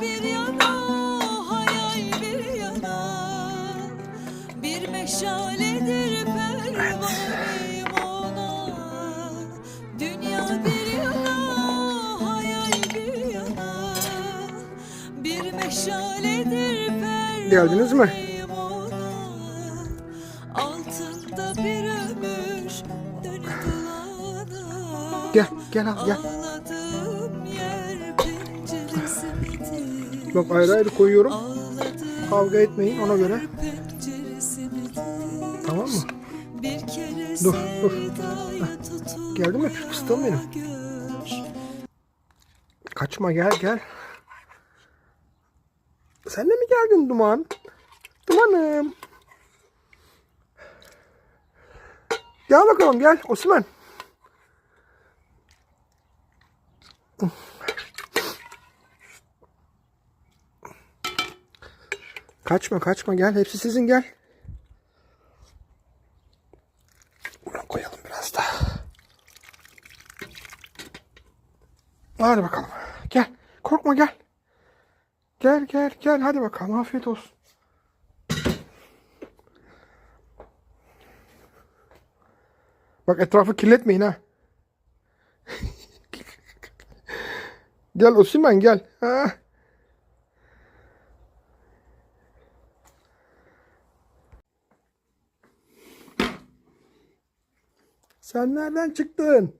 bir yana, hayal bir yana. Bir meşaledir pervaneyim ona. Dünya bir yana, hayal bir yana. Bir meşaledir Geldiniz mi? Altında bir ömür dönüp Gel gel al gel. Bak ayrı ayrı koyuyorum. Kavga etmeyin ona göre. Tamam mı? Dur, dur. tutulma Geldi mi? Fıstığım benim. Kaçma gel gel. Sen de mi geldin Duman? Dumanım. Gel bakalım gel Osman. Kaçma kaçma gel hepsi sizin gel. Buna koyalım biraz da. Hadi bakalım. Gel. Korkma gel. Gel gel gel. Hadi bakalım. Afiyet olsun. Bak etrafı kirletmeyin ha. gel Osimen gel. Ha. Sen nereden çıktın?